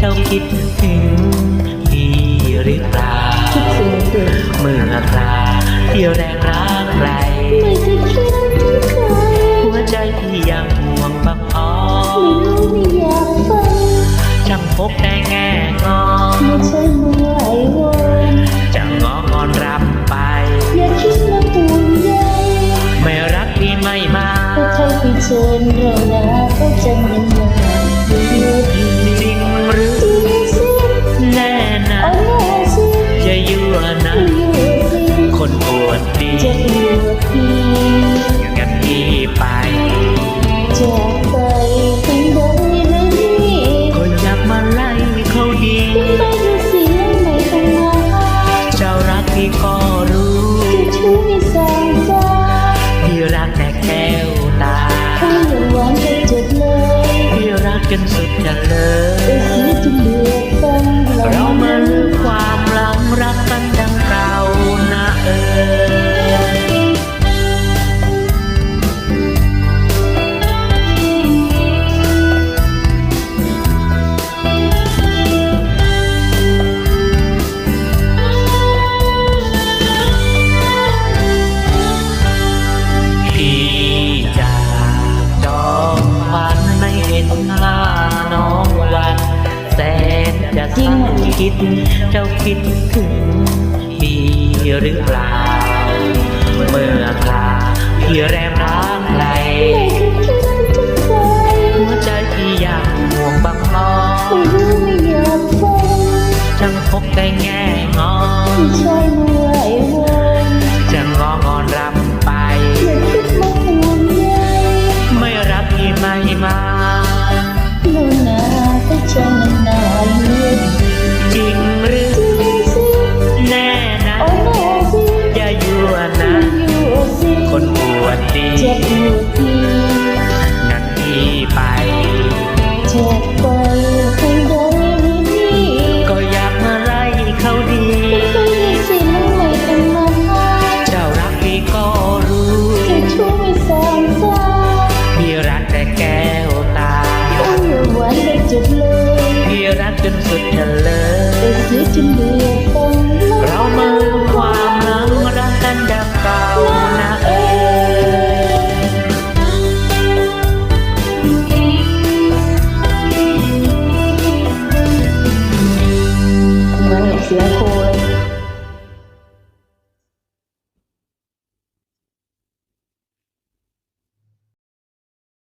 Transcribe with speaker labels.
Speaker 1: เราคิดถึงพี่หรือเปล่า
Speaker 2: คิดถึงเมื่
Speaker 1: อคราที่แรงรักใคร
Speaker 2: ไม่เคยคิดถึงใคร
Speaker 1: หัวใจพี่ยังห่วงบังอ้อ
Speaker 2: ไม่รู้ไม่อยากฟัง
Speaker 1: ช่างพบแต่แง่งอ
Speaker 2: ไม่ใช่เมื่อไหร่วน
Speaker 1: จะอ
Speaker 2: ยู่
Speaker 1: พี่
Speaker 2: งั้
Speaker 1: น
Speaker 2: พี่
Speaker 1: ไป
Speaker 2: จากไปทางใดหรือนี่
Speaker 1: คนอยากมาไล่เขาดี
Speaker 2: ไม่ดูเสียงไม่ต้องมา
Speaker 1: เจ้ารักพี่ก็รู้
Speaker 2: จะชู้ไม่สางซา
Speaker 1: พี่รักแต่แก้วตา
Speaker 2: เขาอย่างหวานจะจุดเลย
Speaker 1: พี่รักจนสุดจะเล
Speaker 2: ย
Speaker 1: คิด เจ้าคิดถึงพี่หรือเปล่า เมื่อคราพี่แรมรักใครหัวใจพี่ยังห่วงบังล้อ
Speaker 2: ไม่รู้ไม่อยากฟัง
Speaker 1: ช่างพบแต่แง่ งั้
Speaker 2: น
Speaker 1: พี่ไป
Speaker 2: จากไปทางใดหรือนี่
Speaker 1: ก็อยากมาไล่เขาดี
Speaker 2: ไม่มีสิมันไม่เป็นมาหา
Speaker 1: เจ้ารักพี่ก็รู้
Speaker 2: จะช่วยไม่สางซา
Speaker 1: พี่รักแต่แก้วตา
Speaker 2: โอ้ยหวานได้จบเลย
Speaker 1: พี่รักจนสุดจะเล
Speaker 2: แต่
Speaker 1: ย
Speaker 2: เสียจนเดือ